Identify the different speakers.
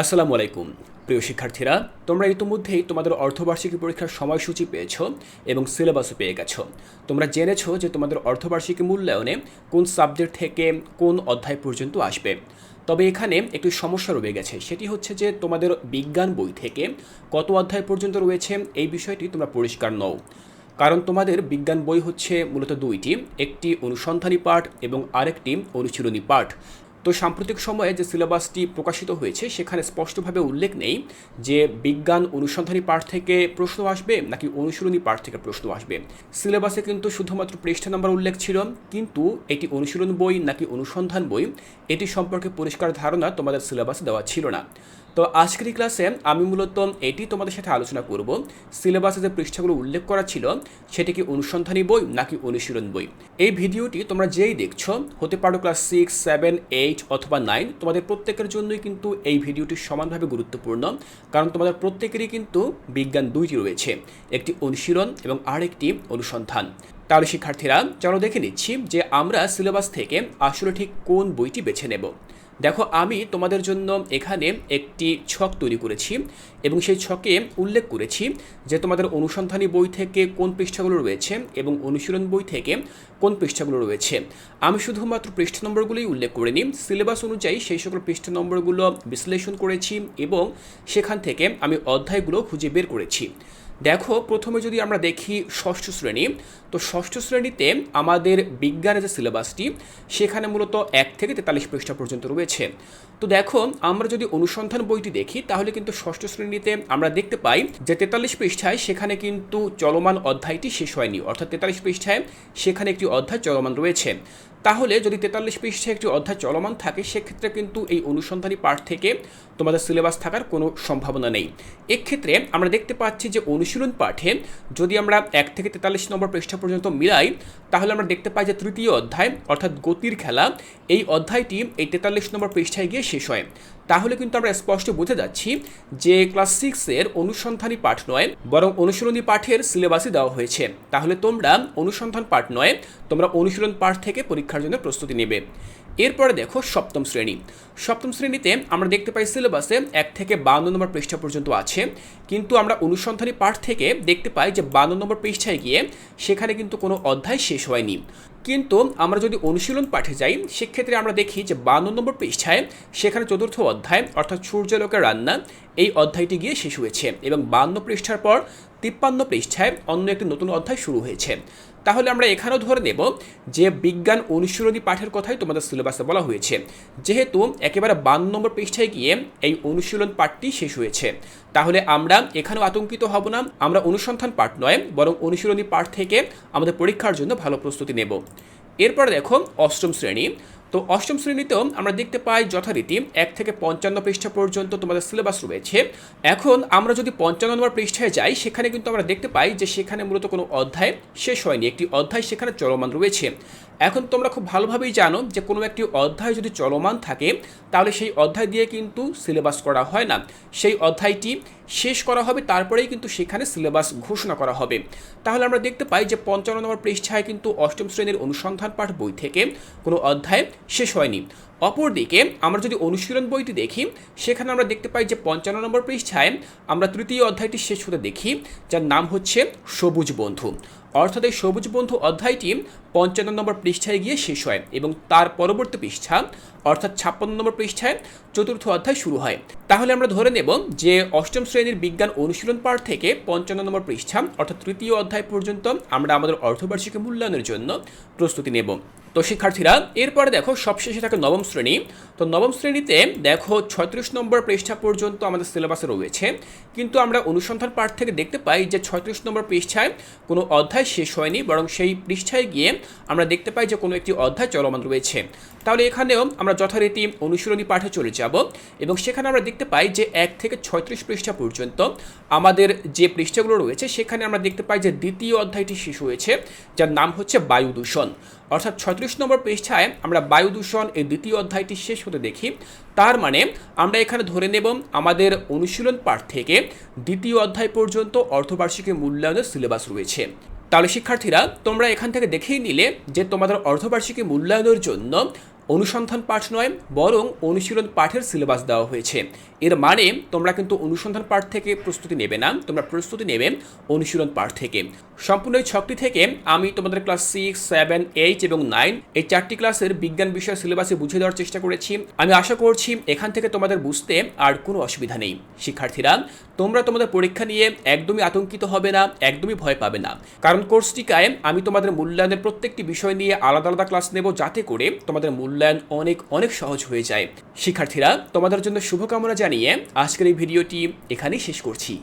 Speaker 1: আসসালামু আলাইকুম। প্রিয় শিক্ষার্থীরা, তোমরা ইতিমধ্যেই তোমাদের অর্ধবার্ষিকী পরীক্ষার সময়সূচি পেয়েছ এবং সিলেবাসও পেয়ে গেছো। তোমরা জেনেছো যে তোমাদের অর্ধবার্ষিকী মূল্যায়নে কোন সাবজেক্ট থেকে কোন অধ্যায় পর্যন্ত আসবে। তবে এখানে একটি সমস্যা রয়ে গেছে, সেটি হচ্ছে যে তোমাদের বিজ্ঞান বই থেকে কত অধ্যায় পর্যন্ত রয়েছে এই বিষয়টি তোমরা পরিষ্কার নও। কারণ তোমাদের বিজ্ঞান বই হচ্ছে মূলত দুইটি, একটি অনুসন্ধানী পাঠ এবং আরেকটি অনুশীলনী পাঠ। তো সাম্প্রতিক সময়ে যে সিলেবাসটি প্রকাশিত হয়েছে, সেখানে স্পষ্টভাবে উল্লেখ নেই যে বিজ্ঞান অনুসন্ধানী পাঠ থেকে প্রশ্ন আসবে নাকি অনুশীলনী পাঠ থেকে প্রশ্ন আসবে। সিলেবাসে কিন্তু শুধুমাত্র পৃষ্ঠা নাম্বার উল্লেখ ছিল, কিন্তু এটি অনুশীলন বই নাকি অনুসন্ধান বই, এটি সম্পর্কে পরিষ্কার ধারণা তোমাদের সিলেবাসে দেওয়া ছিল না। তো আজকের ক্লাসে আমি মূলত এটি তোমাদের সাথে আলোচনা করব। সিলেবাসে যে পৃষ্ঠাগুলো উল্লেখ করা ছিল, সেটি কি অনুসন্ধানী বই নাকি অনুশীলন বই? এই ভিডিওটি তোমরা যেই দেখছ, হতে পারো ক্লাস সিক্স সেভেন এইট অথবা নাইন তোমাদের প্রত্যেকের জন্যই কিন্তু এই ভিডিওটি সমানভাবে গুরুত্বপূর্ণ, কারণ তোমাদের প্রত্যেকেরই কিন্তু বিজ্ঞান দুইটি রয়েছে, একটি অনুশীলন এবং আরেকটি অনুসন্ধান। তাহলে শিক্ষার্থীরা, চলো দেখে নিচ্ছি যে আমরা সিলেবাস থেকে আসলে ঠিক কোন বইটি বেছে নেব। দেখো, আমি তোমাদের জন্য এখানে একটি ছক তৈরি করেছি এবং সেই ছকে উল্লেখ করেছি যে তোমাদের অনুসন্ধানী বই থেকে কোন পৃষ্ঠাগুলো রয়েছে এবং অনুশীলন বই থেকে কোন পৃষ্ঠাগুলো রয়েছে। আমি শুধুমাত্র পৃষ্ঠা নম্বরগুলোই উল্লেখ করে নিই। সিলেবাস অনুযায়ী সেই সকল পৃষ্ঠা নম্বরগুলো বিশ্লেষণ করেছি এবং সেখান থেকে আমি অধ্যায়গুলো খুঁজে বের করেছি। দেখো, প্রথমে যদি আমরা দেখি ষষ্ঠ শ্রেণি, তো ষষ্ঠ শ্রেণীতে আমাদের বিজ্ঞানের যে সিলেবাসটি, সেখানে মূলত এক থেকে তেতাল্লিশ পৃষ্ঠা পর্যন্ত রয়েছে। তো দেখো, আমরা যদি অনুসন্ধান বইটি দেখি, তাহলে কিন্তু ষষ্ঠ শ্রেণীতে আমরা দেখতে পাই যে তেতাল্লিশ পৃষ্ঠায় সেখানে কিন্তু চলমান অধ্যায়টি শেষ হয়নি। অর্থাৎ তেতাল্লিশ পৃষ্ঠায় সেখানে একটি অধ্যায় চলমান রয়েছে। তাহলে যদি তেতাল্লিশ পৃষ্ঠে একটি অধ্যায় চলমান থাকে, সেক্ষেত্রে কিন্তু এই অনুসন্ধানী পাঠ থেকে তোমাদের সিলেবাস থাকার কোনো সম্ভাবনা নেই। এক্ষেত্রে আমরা দেখতে পাচ্ছি যে অনুশীলন পাঠে যদি আমরা এক থেকে তেতাল্লিশ নম্বর পৃষ্ঠা পর্যন্ত মিলাই, তাহলে আমরা দেখতে পাই যে তৃতীয় অধ্যায়, অর্থাৎ গতির খেলা, এই অধ্যায়টি এই তেতাল্লিশ নম্বর পৃষ্ঠায় গিয়ে শেষ হয়। তাহলে কিন্তু আমরা স্পষ্ট বুঝে যাচ্ছি যে ক্লাস সিক্সের অনুসন্ধানী পাঠ নয়, বরং অনুশীলনী পাঠের সিলেবাসই দেওয়া হয়েছে। তাহলে তোমরা অনুসন্ধান পাঠ নয়, তোমরা অনুশীলন পাঠ থেকে পরীক্ষার জন্য প্রস্তুতি নেবে। এরপরে দেখো সপ্তম শ্রেণি। সপ্তম শ্রেণীতে আমরা দেখতে পাই সিলেবাসে এক থেকে বান্ন নম্বর পৃষ্ঠা পর্যন্ত আছে, কিন্তু আমরা অনুসন্ধানী পাঠ থেকে দেখতে পাই যে বান্ন নম্বর পৃষ্ঠায় গিয়ে সেখানে কিন্তু কোনো অধ্যায় শেষ হয়নি। কিন্তু আমরা যদি অনুশীলন পাঠে যাই, সেক্ষেত্রে আমরা দেখি যে বান্ন নম্বর পৃষ্ঠায় সেখানে চতুর্থ অধ্যায়, অর্থাৎ সূর্যালোকের রান্না, এই অধ্যায়টি গিয়ে শেষ হয়েছে এবং বান্ন পৃষ্ঠার পর তিপ্পান্ন পৃষ্ঠায় অন্য একটি নতুন অধ্যায় শুরু হয়েছে। তাহলে আমরা এখানেও ধরে নেব যে বিজ্ঞান অনুশীলনী পাঠের কথাই তোমাদের সিলেবাসে বলা হয়েছে। যেহেতু একেবারে বান্ন নম্বর পৃষ্ঠায় গিয়ে এই অনুশীলন পাঠটি শেষ হয়েছে। তাহলে আমরা এখানেও আতঙ্কিত হব না, আমরা অনুসন্ধান পাঠ নয়, বরং অনুশীলনী পাঠ থেকে আমাদের পরীক্ষার জন্য ভালো প্রস্তুতি নেব। এরপর দেখো অষ্টম শ্রেণি। তো অষ্টম শ্রেণীতেও আমরা দেখতে পাই যথারীতি এক থেকে পঞ্চান্ন পৃষ্ঠা পর্যন্ত তোমাদের সিলেবাস রয়েছে। এখন আমরা যদি পঞ্চান্ন নম্বর পৃষ্ঠায় যাই, সেখানে কিন্তু আমরা দেখতে পাই যে সেখানে মূলত কোনো অধ্যায় শেষ হয়নি। একটি অধ্যায় সেখানে চলমান রয়েছে। এখন তোমরা খুব ভালোভাবেই জানো যে কোনো একটি অধ্যায় যদি চলমান থাকে, তাহলে সেই অধ্যায় দিয়ে কিন্তু সিলেবাস করা হয় না। সেই অধ্যায়টি শেষ করা হবে, তারপরেই কিন্তু সেখানে সিলেবাস ঘোষণা করা হবে। তাহলে আমরা দেখতে পাই যে পঞ্চান্ন নম্বর পৃষ্ঠায় কিন্তু অষ্টম শ্রেণির অনুসন্ধান পাঠ বই থেকে কোনো অধ্যায় শেষ হয়নি। অপরদিকে, আমরা যদি অনুশীলন বইটি দেখি, সেখানে আমরা দেখতে পাই যে পঞ্চান্ন নম্বর পৃষ্ঠায় আমরা তৃতীয় অধ্যায়টি শেষ হতে দেখি, যার নাম হচ্ছে সবুজ বন্ধু। অর্থাৎ এই সবুজ বন্ধু অধ্যায়টি পঞ্চান্ন নম্বর পৃষ্ঠায় গিয়ে শেষ হয় এবং তার পরবর্তী পৃষ্ঠা, অর্থাৎ ছাপ্পান্ন নম্বর পৃষ্ঠায় চতুর্থ অধ্যায় শুরু হয়। তাহলে আমরা ধরে নেব যে অষ্টম শ্রেণির বিজ্ঞান অনুশীলন পাঠ থেকে পঞ্চান্ন নম্বর পৃষ্ঠা, অর্থাৎ তৃতীয় অধ্যায় পর্যন্ত আমরা আমাদের অর্ধবার্ষিকী মূল্যায়নের জন্য প্রস্তুতি নেব। তো শিক্ষার্থীরা, এরপরে দেখো সবশেষে থাকে নবম শ্রেণি। তো নবম শ্রেণীতে দেখো ছয়ত্রিশ নম্বর পৃষ্ঠা পর্যন্ত আমাদের সিলেবাসে রয়েছে। কিন্তু আমরা অনুসন্ধান পাঠ থেকে দেখতে পাই যে ছয়ত্রিশ নম্বর পৃষ্ঠায় কোনো অধ্যায় শেষ হয়নি, বরং সেই পৃষ্ঠায় গিয়ে আমরা দেখতে পাই যে কোনো একটি অধ্যায় চলমান রয়েছে। তাহলে এখানেও আমরা যথারীতি অনুশীলনী পাঠে চলে যাব এবং সেখানে আমরা দেখতে পাই যে এক থেকে ছয়ত্রিশ পৃষ্ঠা পর্যন্ত আমাদের যে পৃষ্ঠাগুলো রয়েছে, সেখানে আমরা দেখতে পাই যে দ্বিতীয় অধ্যায়টি শেষ হয়েছে, যার নাম হচ্ছে বায়ু দূষণ। অর্থাৎ ছয়ত্রিশ নম্বর পৃষ্ঠায় আমরা বায়ু দূষণ এই দ্বিতীয় অধ্যায়টি শেষ হতে দেখি। তার মানে আমরা এখানে ধরে নেব আমাদের অনুশীলন পাঠ থেকে দ্বিতীয় অধ্যায় পর্যন্ত অর্ধবার্ষিকী মূল্যায়নের সিলেবাস রয়েছে। তাহলে শিক্ষার্থীরা, তোমরা এখান থেকে দেখেই নিলে যে তোমাদের অর্ধবার্ষিকী মূল্যায়নের জন্য অনুসন্ধান পাঠ নয়, বরং অনুশীলন পাঠের সিলেবাস দেওয়া হয়েছে। এর মানে তোমরা কিন্তু অনুসন্ধান পাঠ থেকে প্রস্তুতি নেবে না, তোমরা প্রস্তুতি নেবে অনুশীলন পাঠ থেকে। সম্পূর্ণ এই ছকটি থেকে আমি তোমাদের ক্লাস সিক্স, সেভেন, এইট এবং নাইন এই চারটি ক্লাসের বিজ্ঞান বিষয় সিলেবাসে বুঝিয়ে দেওয়ার চেষ্টা করেছি। আমি আশা করছি এখান থেকে তোমাদের বুঝতে আর কোনো অসুবিধা নেই। শিক্ষার্থীরা, তোমরা তোমাদের পরীক্ষা নিয়ে একদমই আতঙ্কিত হবে না, একদমই ভয় পাবে না। কারণ কোর্সটিকায় আমি তোমাদের মূল্যায়নের প্রত্যেকটি বিষয় নিয়ে আলাদা আলাদা ক্লাস নেব যাতে করে তোমাদের মূল্যায়ন অনেক অনেক সহজ হয়ে যায়। শিক্ষার্থীরা, তোমাদের জন্য শুভকামনা জানিয়ে আজকের এই ভিডিওটি এখানেই শেষ করছি।